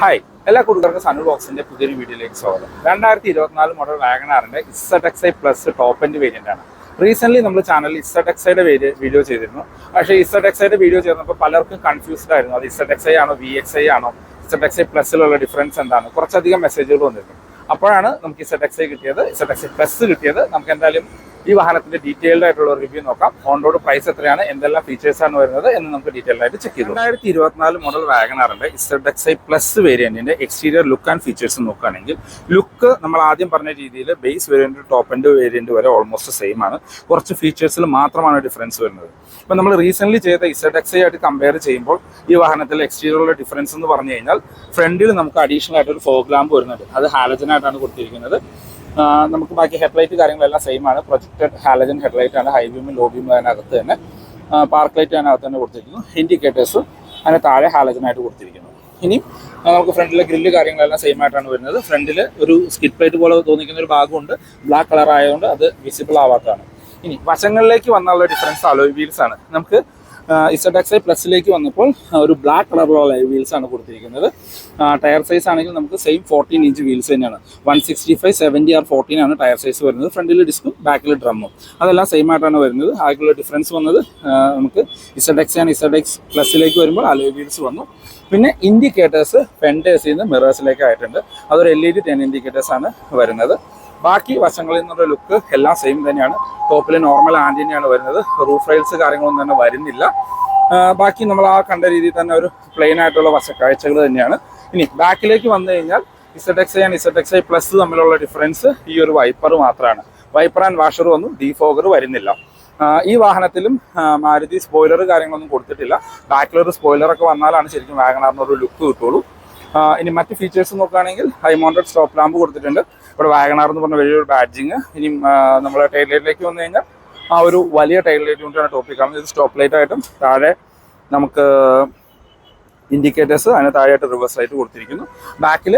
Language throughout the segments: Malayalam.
ഹായ് എല്ലാ കൂട്ടുകാർക്കും സണ്ണു ബോക്സിന്റെ പുതിയൊരു വീഡിയോയിലേക്ക് സ്വാഗതം. രണ്ടായിരത്തി ഇരുപത്തിനാല് model വാഗണാറിന്റെ Z X plus top end variant ആണ്. റീസെന്റ് നമ്മൾ ചാനലിൽ ഇസഡ് എക്സ് ഐയുടെ വീഡിയോ ചെയ്തിരുന്നു. പക്ഷേ ഇസഡ് എക്സ് ഐയുടെ വീഡിയോ ചെയ്തപ്പോൾ പലർക്കും കൺഫ്യൂസ്ഡ് ആയിരുന്നു. അത് ഇസഡ് എക്സ് ആണോ വി എക്സ് ഐ ആണോ? ഇസഡ് എക്സ് ഐ പ്ലസിലുള്ള ഡിഫറൻസ് എന്താണ്? കുറച്ചധികം മെസ്സേജുകൾ വന്നിരുന്നു. അപ്പോഴാണ് നമുക്ക് ഇസഡ് എക്സ് കിട്ടിയത്. ഇസഡ് എക്സ് പ്ലസ് കിട്ടിയത്. നമുക്ക് എന്തായാലും ഈ വാഹനത്തിന്റെ ഡീറ്റെയിൽഡ് ആയിട്ടുള്ള റിവ്യൂ നോക്കാം. ഓൺ റോഡ് പ്രൈസ് എത്രയാണ് എന്തെല്ലാം ഫീച്ചേഴ്സ് ആണ് വരുന്നത് എന്ന് നമുക്ക് ഡീറ്റെയിൽ ആയിട്ട് ചെക്ക് ചെയ്തു. രണ്ടായിരത്തി ഇരുപത്തിനാല് മോഡൽ വാഗനാറിന്റെ ഇസഡ് ഐ പ്ലസ് വേരിയന്റിന്റെ എക്സ്റ്റീരിയർ ലുക്ക് ആൻഡ് ഫീച്ചേഴ്സ് നോക്കുകയാണെങ്കിൽ ലുക്ക് നമ്മൾ ആദ്യം പറഞ്ഞ രീതിയിൽ base variant top end variant വരെ ഓൾമോസ്റ്റ് സെയിം ആണ്. കുറച്ച് ഫീച്ചേഴ്സിൽ മാത്രമാണ് ഡിഫറൻസ് വരുന്നത്. ഇപ്പം നമ്മൾ റീസെന്റ് ചെയ്ത ഇസഡ് ആയിട്ട് കമ്പയർ ചെയ്യുമ്പോൾ ഈ വാഹനത്തിലെ എക്സ്റ്റീരിയറുള്ള ഡിഫറൻസ് എന്ന് പറഞ്ഞു കഴിഞ്ഞാൽ ഫ്രണ്ടിൽ നമുക്ക് അഡീഷണൽ ആയിട്ട് ഒരു ഫോഗ് ലാമ്പ് വരുന്നുണ്ട്. അത് ഹാലജൻ ആയിട്ടാണ് കൊടുത്തിരിക്കുന്നത്. നമുക്ക് ബാക്കി ഹെഡ്ലൈറ്റ് കാര്യങ്ങളെല്ലാം സെയിം ആണ്. പ്രൊജക്റ്റഡ് ഹാലജൻ ഹെഡ്ലൈറ്റ് ആണ് ഹൈ ബീമും ലോ ബീമും അതിനകത്ത് തന്നെ. പാർക്ക് ലൈറ്റ് അതിനകത്ത് തന്നെ കൊടുത്തിരിക്കുന്നു. ഇൻഡിക്കേറ്റേഴ്സും അതിന് താഴെ ഹാലജനായിട്ട് കൊടുത്തിരിക്കുന്നു. ഇനി നമുക്ക് ഫ്രണ്ടിലെ ഗ്രില്ല് കാര്യങ്ങളെല്ലാം സെയിം ആയിട്ടാണ് വരുന്നത്. ഫ്രണ്ടിൽ ഒരു സ്കിഡ് പ്ലേറ്റ് പോലെ തോന്നിക്കുന്ന ഒരു ഭാഗമുണ്ട്. ബ്ലാക്ക് കളർ ആയതുകൊണ്ട് അത് വിസിബിൾ ആവാത്തതാണ്. ഇനി വശങ്ങളിലേക്ക് വന്നുള്ള ഡിഫറൻസ് അലോയ് വീൽസ് ആണ്. നമുക്ക് ഇസഡ് എക്സ് ഐ പ്ലസിലേക്ക് വന്നപ്പോൾ ഒരു ബ്ലാക്ക് കളറിലുള്ള വീൽസ് ആണ് കൊടുത്തിരിക്കുന്നത്. ടയർ സൈസ് ആണെങ്കിൽ നമുക്ക് സെയിം ഫോർട്ടീൻ ഇഞ്ച് വീൽസ് തന്നെയാണ്. One sixty five seventy R fourteen ആണ് ടയർ സൈസ് വരുന്നത്. ഫ്രണ്ടിൽ ഡിസ്കും ബാക്കിൽ ഡ്രമ്മും അതെല്ലാം സെയിം ആയിട്ടാണ് വരുന്നത്. ആകെയുള്ള ഡിഫറൻസ് വന്നത് നമുക്ക് Z X and Z X പ്ലസിലേക്ക് വരുമ്പോൾ അലോയ് വീൽസ് വന്നു. പിന്നെ ഇൻഡിക്കേറ്റേഴ്സ് ഫെൻഡേഴ്സിൽ നിന്ന് മിറേഴ്സിലേക്ക് ആയിട്ടുണ്ട്. അതൊരു L E D turn indicators ആണ് വരുന്നത്. ബാക്കി വശങ്ങളിൽ നിന്നുള്ള ലുക്ക് എല്ലാം സെയിം തന്നെയാണ്. ടോപ്പിൽ നോർമൽ ആന്റിനെയാണ് വരുന്നത്. റൂഫ് റൈൽസ് കാര്യങ്ങളൊന്നും തന്നെ വരുന്നില്ല. ബാക്കി നമ്മൾ ആ കണ്ട രീതിയിൽ തന്നെ ഒരു പ്ലെയിൻ ആയിട്ടുള്ള വശ കാഴ്ചകൾ തന്നെയാണ്. ഇനി ബാക്കിലേക്ക് വന്നു കഴിഞ്ഞാൽ Z X I and Z X I plus തമ്മിലുള്ള ഡിഫറൻസ് ഈ ഒരു വൈപ്പർ മാത്രമാണ് വൈപ്പർ ആൻഡ് വാഷർ വന്നു ഡീഫോഗർ വരുന്നില്ല. ഈ വാഹനത്തിലും മാരുതി സ്പോയിലർ കാര്യങ്ങളൊന്നും കൊടുത്തിട്ടില്ല. ബാക്കിലൊരു സ്പോയിലറൊക്കെ വന്നാലാണ് ശരിക്കും വാഗണാറിനൊരു ലുക്ക് കിട്ടുള്ളൂ. ഇനി മറ്റ് ഫീച്ചേഴ്സ് നോക്കുകയാണെങ്കിൽ ഹൈ മോണ്ടഡ് സ്റ്റോപ്പ് ലാമ്പ് കൊടുത്തിട്ടുണ്ട്. ഇവിടെ വാഗണാർ എന്ന് പറഞ്ഞ വലിയൊരു ബാഡ്ജിങ് ഇനി നമ്മൾ ടൈൽ ലൈറ്റിലേക്ക് വന്നു കഴിഞ്ഞാൽ ആ ഒരു വലിയ ടൈൽ ലൈറ്റ് കൊണ്ടാണ് ടോപ്പിക് കാണുന്നത് ഇത് സ്റ്റോപ്പ് ലൈറ്റ് ആയിട്ടും താഴെ നമുക്ക് ഇൻഡിക്കേറ്റേഴ്സ് അതിന് താഴെയായിട്ട് റിവേഴ്സ് ലൈറ്റ് കൊടുത്തിരിക്കുന്നു. ബാക്കിൽ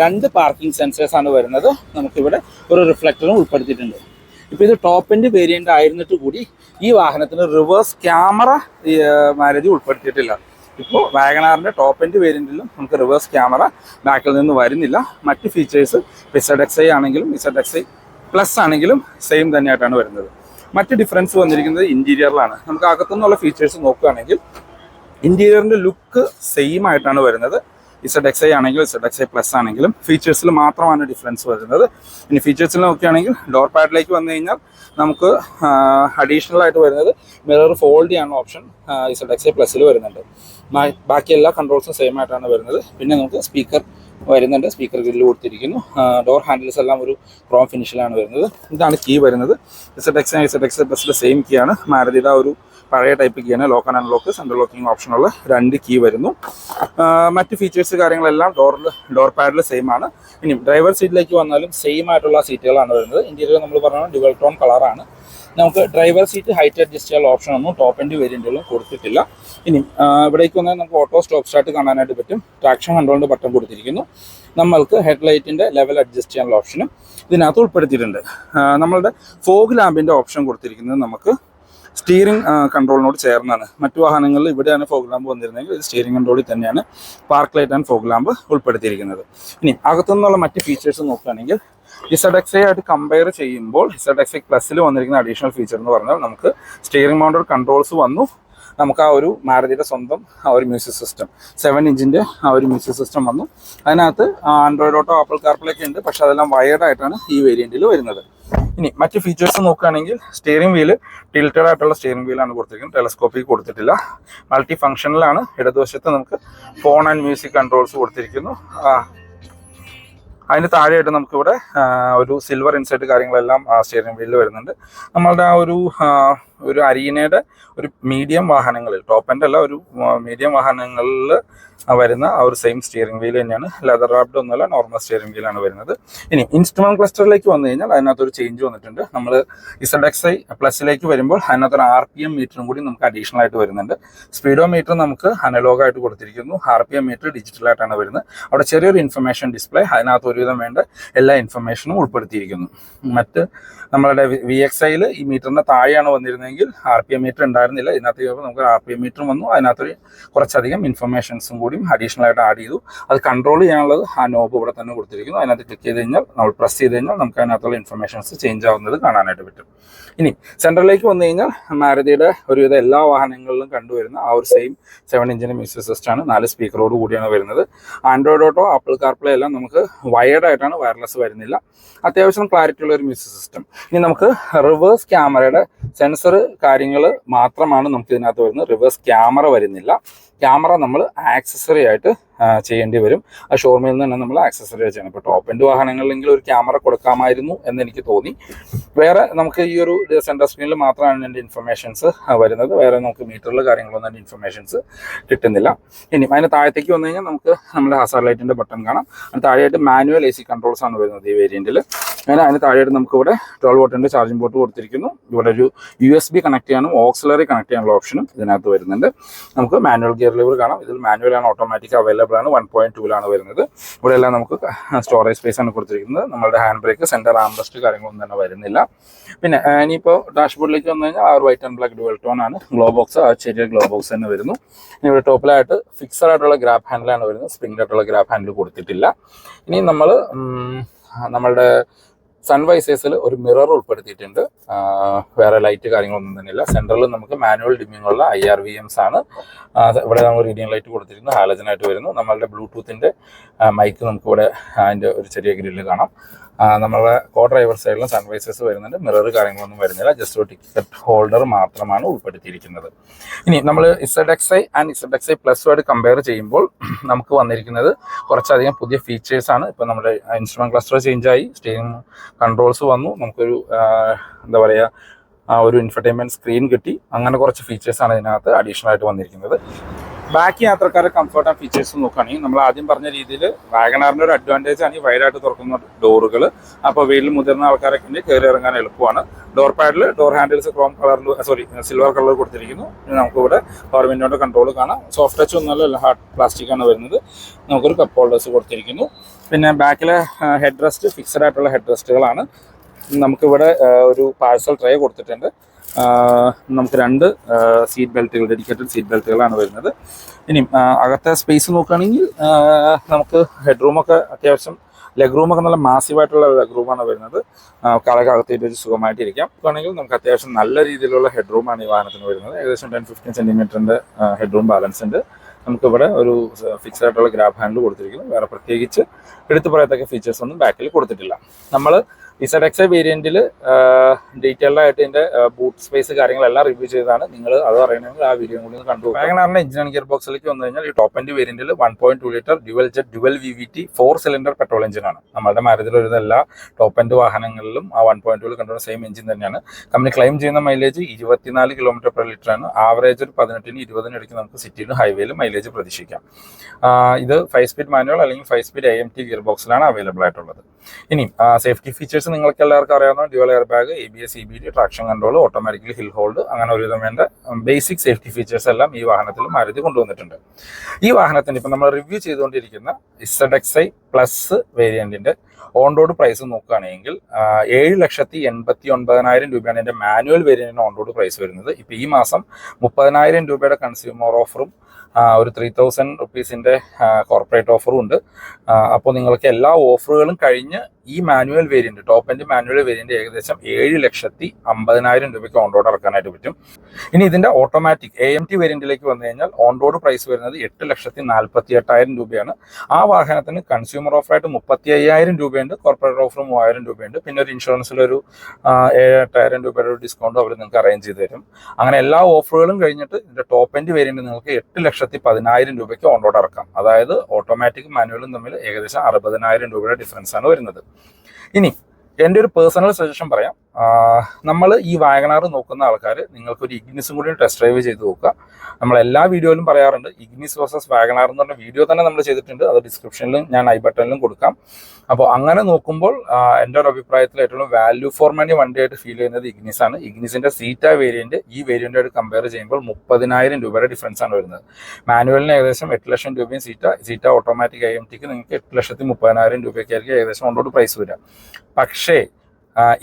രണ്ട് പാർക്കിംഗ് സെൻസേഴ്സ് ആണ് വരുന്നത്. നമുക്കിവിടെ ഒരു റിഫ്ലക്ടറും ഉൾപ്പെടുത്തിയിട്ടുണ്ട്. ഇപ്പോൾ ഇത് ടോപ്പ് എൻഡ് വേരിയന്റ് ആയിരുന്നിട്ട് കൂടി ഈ വാഹനത്തിന് റിവേഴ്സ് ക്യാമറ മാരേജ് ഉൾപ്പെടുത്തിയിട്ടില്ല. ഇപ്പോൾ വാഗണാറിന്റെ ടോപ്പ് എൻഡ് വേരിയന്റിലും നമുക്ക് റിവേഴ്സ് ക്യാമറ ബാക്കിൽ നിന്ന് വരുന്നില്ല. മറ്റ് ഫീച്ചേഴ്സ് ഇസഡ് എക്സ് ഐ ആണെങ്കിലും ഇസഡ് എക്സ് ഐ പ്ലസ് ആണെങ്കിലും സെയിം തന്നെയായിട്ടാണ് വരുന്നത്. മറ്റ് ഡിഫറൻസ് വന്നിരിക്കുന്നത് ഇന്റീരിയറിലാണ് നമുക്ക് അകത്തുനിന്നുള്ള ഫീച്ചേഴ്സ് നോക്കുകയാണെങ്കിൽ ഇന്റീരിയറിന്റെ ലുക്ക് സെയിം ആയിട്ടാണ് വരുന്നത്. ഇസഡ് എക്സ് ഐ ആണെങ്കിലും ഇസഡ് എക്സ് ഐ പ്ലസ് ആണെങ്കിലും ഫീച്ചേഴ്സിൽ മാത്രമാണ് ഡിഫറൻസ് വരുന്നത്. ഇനി ഫീച്ചേഴ്സിൽ നോക്കുകയാണെങ്കിൽ ഡോർ പാഡിലേക്ക് വന്നു കഴിഞ്ഞാൽ നമുക്ക് അഡീഷണൽ ആയിട്ട് വരുന്നത് മിറർ ഫോൾഡ് ചെയ്യാനുള്ള ഓപ്ഷൻ ഇസഡ് എക്സ് പ്ലസ്സിൽ വരുന്നുണ്ട്. ബാക്കി എല്ലാ കൺട്രോൾസും സെയിം ആയിട്ടാണ് വരുന്നത്. പിന്നെ നമുക്ക് സ്പീക്കർ വരുന്നുണ്ട്. സ്പീക്കർ ഗ്രില്ല് കൊടുത്തിരിക്കുന്നു. ഡോർ ഹാൻഡിൽസ് എല്ലാം ഒരു ക്രോം ഫിനിഷിലാണ് വരുന്നത്. ഇതാണ് കീ വരുന്നത്. ഇസഡ് എക്സ് ഇസഡ് എക്സ് പ്ലസിലെ സെയിം കീ ആണ്. മാരുതിയുടെ ഒരു പഴയ ടൈപ്പ് കീ തന്നെ lock and unlock central locking ഓപ്ഷനുള്ള രണ്ട് കീ വരുന്നു. മറ്റ് ഫീച്ചേഴ്സ് കാര്യങ്ങളെല്ലാം ഡോറിൽ ഡോർ പാഡിൽ സെയിം ആണ്. ഇനി ഡ്രൈവർ സീറ്റിലേക്ക് വന്നാലും സെയിം ആയിട്ടുള്ള സീറ്റുകളാണ് വരുന്നത്. ഇന്റീരിയർ നമ്മൾ പറഞ്ഞാൽ ഡുവൽ ടോൺ കളറാണ് നമുക്ക് ഡ്രൈവർ സീറ്റ് ഹൈറ്റ് അഡ്ജസ്റ്റ് ചെയ്യാൻ ഓപ്ഷൻ ഒന്നും ടോപ്പ് എൻഡ് വേരിയന്റുകളും കൊടുത്തിട്ടില്ല. ഇനി ഇവിടേക്ക് വന്നാൽ നമുക്ക് ഓട്ടോ സ്റ്റോപ്പ് സ്റ്റാർട്ട് കാണാനായിട്ട് പറ്റും. ട്രാക്ഷൻ കൺട്രോളിന്റെ ബട്ടൺ കൊടുത്തിരിക്കുന്നു. നമ്മൾക്ക് ഹെഡ് ലൈറ്റിന്റെ ലെവൽ അഡ്ജസ്റ്റ് ചെയ്യാനുള്ള ഓപ്ഷനും ഇതിനകത്ത് ഉൾപ്പെടുത്തിയിട്ടുണ്ട്. നമ്മളുടെ ഫോഗ് ലാമ്പിന്റെ ഓപ്ഷൻ കൊടുത്തിരിക്കുന്നത് നമുക്ക് സ്റ്റിയറിംഗ് കൺട്രോളിനോട് ചേർന്നാണ്. മറ്റു വാഹനങ്ങളിൽ ഇവിടെയാണ് ഫോഗ് ലാമ്പ് വന്നിരുന്നെങ്കിൽ സ്റ്റിയറിംഗ് കൺട്രോളിൽ തന്നെയാണ് park light and fog lamp ഉൾപ്പെടുത്തിയിരിക്കുന്നത്. ഇനി അകത്തുനിന്നുള്ള മറ്റ് ഫീച്ചേഴ്സ് നോക്കുകയാണെങ്കിൽ ഇസഡ് എക്സ് ആയിട്ട് കമ്പയർ ചെയ്യുമ്പോൾ ഇസഡ് എക്സ് പ്ലസ്സിൽ വന്നിരിക്കുന്ന അഡീഷണൽ ഫീച്ചർ എന്ന് പറഞ്ഞാൽ നമുക്ക് സ്റ്റിയറിംഗ് മൗണ്ടഡ് കൺട്രോൾസ് വന്നു. നമുക്ക് ആ ഒരു മാരുതിയുടെ സ്വന്തം ആ ഒരു മ്യൂസിക് സിസ്റ്റം സെവൻ ഇഞ്ചിന്റെ ആ ഒരു മ്യൂസിക് സിസ്റ്റം വന്നു. അതിനകത്ത് ആൻഡ്രോയിഡ് ഓട്ടോ ആപ്പിൾ കാർപ്പിലൊക്കെ ഉണ്ട്. പക്ഷെ അതെല്ലാം വയർഡ് ആയിട്ടാണ് ഈ വേരിയന്റിൽ വരുന്നത്. ഇനി മറ്റ് ഫീച്ചേഴ്സ് നോക്കുകയാണെങ്കിൽ സ്റ്റിയറിംഗ് വീൽ ടിൽറ്റഡ് ആയിട്ടുള്ള സ്റ്റിയറിംഗ് വീലാണ് കൊടുത്തിരിക്കുന്നത്. ടെലസ്കോപ്പിക് കൊടുത്തിട്ടില്ല. മൾട്ടി ഫംഗ്ഷനിലാണ് ഇടതുവശത്ത് നമുക്ക് ഫോൺ ആൻഡ് മ്യൂസിക് കൺട്രോൾസ് കൊടുത്തിരിക്കുന്നു. അതിന് താഴെയായിട്ട് നമുക്കിവിടെ ഒരു സിൽവർ ഇൻസൈറ്റ് കാര്യങ്ങളെല്ലാം സ്റ്റിയറിംഗ് വീലിൽ വരുന്നുണ്ട്. നമ്മളുടെ ആ ഒരു ഒരു അരീനയുടെ ഒരു മീഡിയം വാഹനങ്ങളിൽ ടോപ്പ് എൻഡ് അല്ല ഒരു മീഡിയം വാഹനങ്ങളിൽ വരുന്ന ആ ഒരു സെയിം സ്റ്റിയറിംഗ് വീൽ തന്നെയാണ്. ലെതർ റാപ്ഡ് ഒന്നുമല്ല നോർമൽ സ്റ്റിയറിംഗ് വീലാണ് വരുന്നത്. ഇനി ഇൻസ്ട്രുമെന്റ് ക്ലസ്റ്ററിലേക്ക് വന്നു കഴിഞ്ഞാൽ അതിനകത്തൊരു ചേഞ്ച് വന്നിട്ടുണ്ട്. നമ്മൾ ഇസഡ് എക്സ് ഐ പ്ലസിലേക്ക് വരുമ്പോൾ അതിനകത്തൊരു ആർ പി എം മീറ്ററും കൂടി നമുക്ക് അഡീഷണൽ ആയിട്ട് വരുന്നുണ്ട്. സ്പീഡോ മീറ്റർ നമുക്ക് അനലോഗായിട്ട് കൊടുത്തിരിക്കുന്നു. ആർ പി എം മീറ്റർ ഡിജിറ്റലായിട്ടാണ് വരുന്നത്. അവിടെ ചെറിയൊരു ഇൻഫർമേഷൻ ഡിസ്പ്ലേ അതിനകത്ത് ഒരുവിധം വേണ്ട എല്ലാ ഇൻഫർമേഷനും ഉൾപ്പെടുത്തിയിരിക്കുന്നു. മറ്റ് നമ്മളുടെ വി എക്സ് ഐയിൽ ഈ മീറ്ററിന്റെ താഴെയാണ് വന്നിരുന്നതെങ്കിൽ ആർ പി എം മീറ്റർ ഉണ്ടായിരുന്നില്ല. ഇതിനകത്ത് നമുക്ക് ആർ പി എം മീറ്ററും വന്നു. അതിനകത്ത് കുറച്ചധികം ഇൻഫർമേഷൻസും കൂടിയും അഡീഷണൽ ആയിട്ട് ആഡ് ചെയ്തു. അത് കൺട്രോൾ ചെയ്യാനുള്ളത് ആ നോബ് ഇവിടെ തന്നെ കൊടുത്തിരിക്കുന്നു. അതിനകത്ത് ക്ലിക്ക് ചെയ്ത് കഴിഞ്ഞാൽ നമ്മൾ പ്രസ് ചെയ്ത് കഴിഞ്ഞാൽ നമുക്ക് അതിനകത്തുള്ള ഇൻഫർമേഷൻസ് ചേഞ്ച് ആവുന്നത് കാണാനായിട്ട് പറ്റും. ഇനി സെൻട്രലിലേക്ക് വന്നു കഴിഞ്ഞാൽ മാരുതിയുടെ ഒരുവിധ എല്ലാ വാഹനങ്ങളിലും കണ്ടുവരുന്ന ആ ഒരു സെയിം സെവൻ ഇഞ്ചിന്റെ മ്യൂസിക് സിസ്റ്റമാണ് നാല് സ്പീക്കറോട് കൂടിയാണ് വരുന്നത്. ആൻഡ്രോയിഡ് ഓട്ടോ ആപ്പിൾ കാർപ്ലേ എല്ലാം നമുക്ക് വയർഡ് ആയിട്ടാണ് വയർലെസ് വരുന്നില്ല. അത്യാവശ്യം ക്ലാരിറ്റി ഉള്ള ഒരു മ്യൂസിക് സിസ്റ്റം ഇനി നമുക്ക് റിവേഴ്സ് ക്യാമറയുടെ സെൻസർ കാര്യങ്ങൾ മാത്രമാണ് നമുക്ക് ഇതിനകത്ത് വരുന്നത്. റിവേഴ്സ് ക്യാമറ വരുന്നില്ല. ക്യാമറ നമ്മൾ ആക്സസറി ആയിട്ട് ചെയ്യേണ്ടി വരും. ആ ഷോറൂമിൽ നിന്ന് തന്നെ നമ്മൾ ആക്സസറി ചെയ്യണം. ഇപ്പോൾ ടോപ്പ് എൻഡ് വാഹനങ്ങളിലെങ്കിലും ഒരു ക്യാമറ കൊടുക്കാമായിരുന്നു എന്ന് എനിക്ക് തോന്നി. വേറെ നമുക്ക് ഈ ഒരു സെന്റർ സ്ക്രീനിൽ മാത്രമാണ് എന്റെ ഇൻഫർമേഷൻസ് വരുന്നത്. വേറെ നമുക്ക് മീറ്ററിൽ കാര്യങ്ങളൊന്നും എന്റെ ഇൻഫർമേഷൻസ് കിട്ടുന്നില്ല. ഇനി അതിന് താഴത്തേക്ക് വന്നു കഴിഞ്ഞാൽ നമുക്ക് നമ്മുടെ ഹസാർ ലൈറ്റിന്റെ ബട്ടൺ കാണാം. അതിന് താഴെയായിട്ട് മാനുവൽ എ സി കൺട്രോൾസ് ആണ് വരുന്നത് ഈ വേരിയന്റിൽ അങ്ങനെ അതിന് താഴെയായിട്ട് നമുക്ക് ഇവിടെ ട്വൽവ് വോട്ടിന്റെ ചാർജിംഗ് പോർട്ട് കൊടുത്തിരിക്കുന്നു. ഇവിടെ ഒരു യു എസ് ബി കണക്ട് ചെയ്യാനും ഓക്സിലറി കണക്ട് ചെയ്യാനുള്ള ഓപ്ഷനും ഇതിനകത്ത് വരുന്നുണ്ട്. നമുക്ക് മാനുവൽ ഗിയർ ലിവർ കാണാം. ഇതിൽ മാനുവൽ ആണ് ഓട്ടോമാറ്റിക് അവൈലബിൾ ആണ് വൺ പോയിന്റ് ടൂലാണ് വരുന്നത്. ഇവിടെ എല്ലാം നമുക്ക് സ്റ്റോറേജ് സ്പേസ് ആണ് കൊടുത്തിരിക്കുന്നത്. നമ്മുടെ hand brake centre centre armrest കാര്യങ്ങളൊന്നും തന്നെ വരുന്നില്ല. പിന്നെ ആ, ഇനിയിപ്പോൾ ഡാഷ്ബോർഡിലേക്ക് വന്നു കഴിഞ്ഞാൽ ആറ് white and black dual tone ആണ്. ഗ്ലോ ബോക്സ് ആ ചെറിയ ഗ്ലോ ബോക്സ് തന്നെ വരുന്നു. ഇനി ഇവിടെ ടോപ്പിലായിട്ട് ഫിക്സഡ് ആയിട്ടുള്ള ഗ്രാബ് ഹാൻഡിലാണ് വരുന്നത്. സ്പ്രിംഗ് ആയിട്ടുള്ള ഗ്രാബ് ഹാൻഡിൽ കൊടുത്തിട്ടില്ല. ഇനി നമ്മൾ നമ്മളുടെ സൺവൈസേഴ്സിൽ ഒരു മിറർ ഉൾപ്പെടുത്തിയിട്ടുണ്ട്. വേറെ ലൈറ്റ് കാര്യങ്ങളൊന്നും തന്നെ ഇല്ല സെൻട്രലിൽ നമുക്ക് മാനുവൽ ഡിമ്മിങ്ങുള്ള ഐ ആർ വി എംസ് ആണ്. ഇവിടെ നമ്മൾ റീഡിങ് ലൈറ്റ് കൊടുത്തിരിക്കുന്നു. ഹാലജനായിട്ട് വരുന്നു. നമ്മളുടെ ബ്ലൂടൂത്തിന്റെ മൈക്ക് നമുക്ക് ഇവിടെ അതിന്റെ ഒരു ചെറിയ ഗ്രില്ല് കാണാം. നമ്മളെ കോ ഡ്രൈവർ സൈഡിലും സൺവൈസേഴ്സ് വരുന്നുണ്ട്. മിറർ കാര്യങ്ങളൊന്നും വരുന്നില്ല. ജസ്റ്റ് ഒരു ടിക്കറ്റ് ഹോൾഡർ മാത്രമാണ് ഉൾപ്പെടുത്തിയിരിക്കുന്നത്. ഇനി നമ്മൾ Z X I and Z X I പ്ലസുമായിട്ട് compare ചെയ്യുമ്പോൾ നമുക്ക് വന്നിരിക്കുന്നത് കുറച്ചധികം പുതിയ ഫീച്ചേഴ്സ് ആണ്. ഇപ്പം നമ്മുടെ ഇൻസ്ട്രുമെന്റ് ക്ലസ്റ്റർ ആയി. സ്റ്റീറിംഗ് കൺട്രോൾസ് വന്നു. നമുക്കൊരു എന്താ പറയുക ഒരു ഇൻഫർടൈൻമെന്റ് സ്ക്രീൻ കിട്ടി. അങ്ങനെ കുറച്ച് ഫീച്ചേഴ്സ് ആണ് ഇതിനകത്ത് അഡീഷണൽ ആയിട്ട് വന്നിരിക്കുന്നത്. ബാക്കി യാത്രക്കാരെ കംഫർട്ട് ആൻഡ് ഫീച്ചേഴ്സ് നോക്കുകയാണെങ്കിൽ നമ്മൾ ആദ്യം പറഞ്ഞ രീതിയിൽ വാഗനാറിന്റെ ഒരു അഡ്വാന്റേജ് ആണ് ഈ വൈഡായിട്ട് തുറക്കുന്ന ഡോറുകൾ അപ്പോൾ വീട്ടിൽ മുതിർന്ന ആൾക്കാരൊക്കെ ഉണ്ടെങ്കിൽ കയറി ഇറങ്ങാൻ എളുപ്പമാണ്. Door paddle door handles chrome കളറിൽ സോറി സിൽവർ കളർ കൊടുത്തിരിക്കുന്നു. നമുക്കിവിടെ പവർ വിൻഡോയുടെ കൺട്രോൾ കാണാം. സോഫ്റ്റ് ടച്ച് ഒന്നല്ല ഹാർഡ് പ്ലാസ്റ്റിക് ആണ് വരുന്നത്. നമുക്കൊരു കപ്പ് ഹോൾഡേഴ്സ് കൊടുത്തിരിക്കുന്നു. പിന്നെ ബാക്കിലെ ഹെഡ് റെസ്റ്റ് ഫിക്സഡ് ആയിട്ടുള്ള ഹെഡ് റെസ്റ്റുകളാണ് നമുക്കിവിടെ ഒരു പാഴ്സൽ ട്രേ കൊടുത്തിട്ടുണ്ട്. നമുക്ക് രണ്ട് സീറ്റ് ബെൽറ്റുകൾ ഡെഡിക്കേറ്റഡ് സീറ്റ് ബെൽറ്റുകളാണ് വരുന്നത്. ഇനിയും അകത്തെ സ്പേസ് നോക്കുകയാണെങ്കിൽ നമുക്ക് ഹെഡ് റൂമൊക്കെ അത്യാവശ്യം ലെഗ് റൂമൊക്കെ നല്ല മാസീവായിട്ടുള്ള ലെഗ് റൂമാണ് വരുന്നത്. കാലൊക്കെ അകത്തേറ്റ് വെച്ച് സുഖമായിട്ട് ഇരിക്കാം ആണെങ്കിൽ നമുക്ക് അത്യാവശ്യം നല്ല രീതിയിലുള്ള ഹെഡ് റൂമാണ് ഈ വാഹനത്തിന് വരുന്നത്. ഏകദേശം ടെൻ ഫിഫ്റ്റീൻ സെന്റിമീറ്ററിന്റെ ഹെഡ് റൂം ബാലൻസ് ഉണ്ട്. നമുക്കിവിടെ ഒരു ഫിക്സ്ഡ് ആയിട്ടുള്ള ഗ്രാബ് ഹാൻഡിൽ കൊടുത്തിരിക്കുന്നു. വേറെ പ്രത്യേകിച്ച് എടുത്തു പറയത്തക്ക ഫീച്ചേഴ്സ് ഒന്നും ബാക്കിൽ കൊടുത്തിട്ടില്ല. നമ്മൾ ഇസഡ് എക്സ് വേരിയന്റിൽ ഡീറ്റെയിൽഡ് ആയിട്ട് ഇതിന്റെ ബൂട്ട് സ്പേസ് കാര്യങ്ങളെല്ലാം റിവ്യൂ ചെയ്താണ് നിങ്ങൾ അത് പറയണമെങ്കിൽ ആ വീഡിയോ കൂടി ഒന്ന് കണ്ടു വാഗണാറിന്റെ എഞ്ചിൻ ഗിയർ ബോക്സിലേക്ക് വന്നു കഴിഞ്ഞാൽ ഈ top end വേരിയന്റിൽ one point two litre dual jet dual V V T four cylinder petrol എഞ്ചിനാണ് നമ്മുടെ മാരുതിയിൽ വരുന്ന എല്ലാ ടോപ്പ് എൻഡ് വാഹനങ്ങളിലും ആ വൺ പോയിന്റ് ടൂവിൽ കണ്ടുള്ള സെയിം എഞ്ചിൻ തന്നെയാണ്. കമ്പനി ക്ലെയിം ചെയ്യുന്ന മൈലേജ് ഇരുപത്തിനാല് കിലോമീറ്റർ പെർ ലിറ്റർ ആണ്. ആവറേജ് ഒരു പതിനെട്ടിന് ഇരുപതിന് ഇടയ്ക്ക് നമുക്ക് സിറ്റിയിലും ഹൈവേയിലും മൈലേജ് പ്രതീക്ഷിക്കാം. ഇത് ഫൈവ് സ്പീഡ് മാനുവൽ അല്ലെങ്കിൽ five speed A M T gear ബോക്സിലാണ് available ആയിട്ടുള്ളത്. ഇനി സേഫ്റ്റി ഫീച്ചേഴ്സ് നിങ്ങൾക്ക് എല്ലാവർക്കും അറിയാവുന്ന dual air bag A B S E B D traction control automatically hill hold അങ്ങനെ ഒരു വേണ്ട ബേസിക് സേഫ്റ്റി ഫീച്ചേഴ്സ് എല്ലാം ഈ വാഹനത്തിൽ മാരുതി കൊണ്ടുവന്നിട്ടുണ്ട്. ഈ വാഹനത്തിന് ഇപ്പം നമ്മൾ റിവ്യൂ ചെയ്തുകൊണ്ടിരിക്കുന്ന ഇസഡ് എക്സ് ഐ പ്ലസ് വേരിയന്റിന്റെ ഓൺ റോഡ് പ്രൈസ് നോക്കുകയാണെങ്കിൽ ഏഴ് ലക്ഷത്തി എൺപത്തി ഒൻപതിനായിരം രൂപയാണ് എന്റെ മാനുവൽ വേരിയന്റിന് ഓൺ റോഡ് പ്രൈസ് വരുന്നത്. ഇപ്പം ഈ മാസം മുപ്പതിനായിരം രൂപയുടെ കൺസ്യൂമർ ഓഫറും ഒരു ത്രീ തൗസൻഡ് റുപ്പീസിന്റെ കോർപ്പറേറ്റ് ഓഫറും ഉണ്ട്. അപ്പോൾ നിങ്ങൾക്ക് എല്ലാ ഓഫറുകളും കഴിഞ്ഞ് ഈ manual variant top end manual variant ഏകദേശം ഏഴ് ലക്ഷത്തി അമ്പതിനായിരം രൂപയ്ക്ക് ഓൺ റോഡ് ഇറക്കാനായിട്ട് പറ്റും. ഇനി ഇതിന്റെ ഓട്ടോമാറ്റിക് എ എം ടി വേരിയന്റിലേക്ക് വന്നു കഴിഞ്ഞാൽ ഓൺ റോഡ് പ്രൈസ് വരുന്നത് എട്ട് ലക്ഷത്തി നാൽപ്പത്തി എട്ടായിരം രൂപയാണ്. ആ വാഹനത്തിന് കൺസ്യൂമർ ഓഫറായിട്ട് മുപ്പത്തി അയ്യായിരം രൂപയുണ്ട് കോർപ്പറേറ്റ് ഓഫർ മൂവായിരം രൂപയുണ്ട്. പിന്നെ ഒരു ഇൻഷുറൻസിലൊരു ഏഴ് എട്ടായിരം രൂപയുടെ ഒരു ഡിസ്കൗണ്ട് അവർ നിങ്ങൾക്ക് അറേഞ്ച് ചെയ്ത് തരും. അങ്ങനെ എല്ലാ ഓഫറുകളും കഴിഞ്ഞിട്ട് ഇതിന്റെ ടോപ്പ് എൻഡ് വേരിയന്റ് നിങ്ങൾക്ക് എട്ട് ലക്ഷത്തി പതിനായിരം രൂപയ്ക്ക് ഓൺ റോഡ് ഇറക്കാം. അതായത് ഓട്ടോമാറ്റിക് മാനുവലും തമ്മിൽ ഏകദേശം അറുപതിനായിരം രൂപയുടെ ഡിഫറൻസ് ആണ് വരുന്നത്. ഇനി എന്റെ ഒരു പേഴ്സണൽ സജഷൻ പറയാം. നമ്മൾ ഈ വാഗണാർ നോക്കുന്ന ആൾക്കാർ നിങ്ങൾക്കൊരു ഇഗ്നിസും കൂടി ടെസ്റ്റ് ഡ്രൈവ് ചെയ്ത് നോക്കുക. നമ്മൾ എല്ലാ വീഡിയോയിലും പറയാറുണ്ട് ഇഗ്നിസ് വേഴ്സസ് വാഗണാർ എന്ന് പറഞ്ഞ വീഡിയോ തന്നെ നമ്മൾ ചെയ്തിട്ടുണ്ട്. അത് ഡിസ്ക്രിപ്ഷനിലും ഞാൻ ഐ ബട്ടണിലും കൊടുക്കാം. അപ്പോൾ അങ്ങനെ നോക്കുമ്പോൾ എന്റെ ഒരു അഭിപ്രായത്തിൽ ഏറ്റവും വാല്യൂ ഫോർ മണി വണ്ടിയായിട്ട് ഫീൽ ചെയ്യുന്നത് ഇഗ്നിസ് ആണ്. ഇഗ്നിസിന്റെ സീറ്റ വേരിയന്റ് ഈ വേരിയന്റായിട്ട് കമ്പയർ ചെയ്യുമ്പോൾ മുപ്പതിനായിരം രൂപയുടെ ഡിഫറൻസ് ആണ് വരുന്നത്. മാനുവലിന് ഏകദേശം എട്ട് ലക്ഷം രൂപയും Zeta Zeta automatic I M tick നിങ്ങൾക്ക് എട്ട് ലക്ഷത്തി മുപ്പതിനായിരം രൂപയ്ക്കായിരിക്കും ഏകദേശം ഓൺ പ്രൈസ് വരിക. പക്ഷേ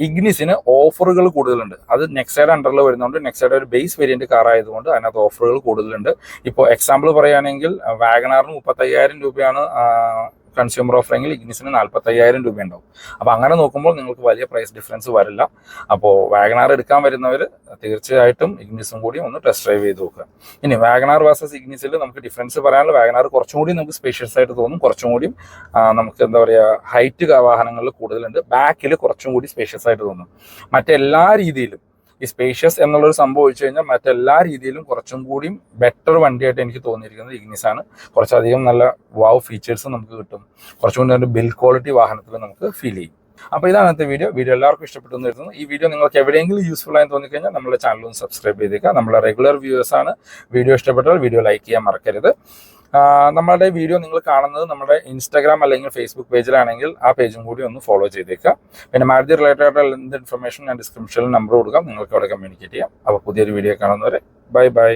ഇഗ്നിസിന് ഓഫറുകൾ കൂടുതലുണ്ട്. അത് നെക്സൈഡ് അണ്ടറിൽ വരുന്നുണ്ട് നെക്സൈഡ് ഒരു ബേസ് വേരിയന്റ് കാർ ആയതുകൊണ്ട് അതിനകത്ത് ഓഫറുകൾ കൂടുതലുണ്ട്. ഇപ്പോൾ എക്സാമ്പിൾ പറയുകയാണെങ്കിൽ വാഗനാറിന് മുപ്പത്തയ്യായിരം രൂപയാണ് കൺസ്യൂമർ ഓഫറിംഗിൽ ഇഗ്നിസിന് നാൽപ്പത്തയ്യായിരം രൂപ ഉണ്ടാവും അപ്പോൾ അങ്ങനെ നോക്കുമ്പോൾ നിങ്ങൾക്ക് വലിയ പ്രൈസ് ഡിഫറൻസ് വരില്ല. അപ്പോൾ വാഗനാർ എടുക്കാൻ വരുന്നവർ തീർച്ചയായിട്ടും ഇഗ്നിസും കൂടി ഒന്ന് ടെസ്റ്റ് ഡ്രൈവ് ചെയ്ത് നോക്കുക. ഇനി വാഗനാർ വേഴ്സസ് ഇഗ്നിസിൽ നമുക്ക് ഡിഫറൻസ് പറയാനുള്ള വാഗനാർ കുറച്ചും കൂടി നമുക്ക് സ്പേഷ്യസ് ആയിട്ട് തോന്നും. കുറച്ചും കൂടി നമുക്ക് എന്താ പറയുക ഹൈറ്റ് വാഹനങ്ങളിൽ കൂടുതലുണ്ട്. ബാക്കിൽ കുറച്ചും കൂടി സ്പേഷ്യസ് ആയിട്ട് തോന്നും. മറ്റെല്ലാ രീതിയിലും ഈ സ്പേഷ്യസ് എന്നുള്ളൊരു സംഭവം വെച്ച് കഴിഞ്ഞാൽ മറ്റെല്ലാ രീതിയിലും കുറച്ചും കൂടിയും ബെറ്റർ വണ്ടിയായിട്ട് എനിക്ക് തോന്നിയിരിക്കുന്നത് ഇഗ്നിസ് ആണ്. കുറച്ചധികം നല്ല വാവ് ഫീച്ചേഴ്സ് നമുക്ക് കിട്ടും. കുറച്ചും കൂടി ഒരു ബിൽ ക്വാളിറ്റി വാഹനത്തിൽ നമുക്ക് ഫീൽ ചെയ്യും. അപ്പോൾ ഇതാണ് ഇന്നത്തെ വീഡിയോ വീഡിയോ എല്ലാവർക്കും ഇഷ്ടപ്പെട്ടു കരുതുന്നു. ഈ വീഡിയോ നിങ്ങൾക്ക് എവിടെയെങ്കിലും യൂസ്ഫുൾ ആയി തോന്നിക്കഴിഞ്ഞാൽ നമ്മുടെ ചാനൽ ഒന്ന് സബ്സ്ക്രൈബ് ചെയ്തേക്കുക. നമ്മളെ റെഗുലർ വ്യൂവേഴ്സ് ആണ്. വീഡിയോ ഇഷ്ടപ്പെട്ടാൽ വീഡിയോ ലൈക്ക് ചെയ്യാൻ മറക്കരുത്. ആ, നമ്മളുടെ വീഡിയോ നിങ്ങൾ കാണുന്നത് നമ്മുടെ ഇൻസ്റ്റാഗ്രാം അല്ലെങ്കിൽ ഫേസ്ബുക്ക് പേജിലാണെങ്കിൽ ആ പേജും കൂടി ഒന്ന് ഫോളോ ചെയ്തേക്കുക പിന്നെ മാരുതി റിലേറ്റഡ് ആയിട്ടുള്ള എന്ത് ഇൻഫർമേഷൻ ഞാൻ ഡിസ്ക്രിപ്ഷനിൽ നമ്പർ കൊടുക്കാം. നിങ്ങൾക്ക് അവിടെ കമ്മ്യൂണിക്കേറ്റ് ചെയ്യാം. അപ്പോൾ പുതിയൊരു വീഡിയോ കാണുന്നവരെ ബൈ ബൈ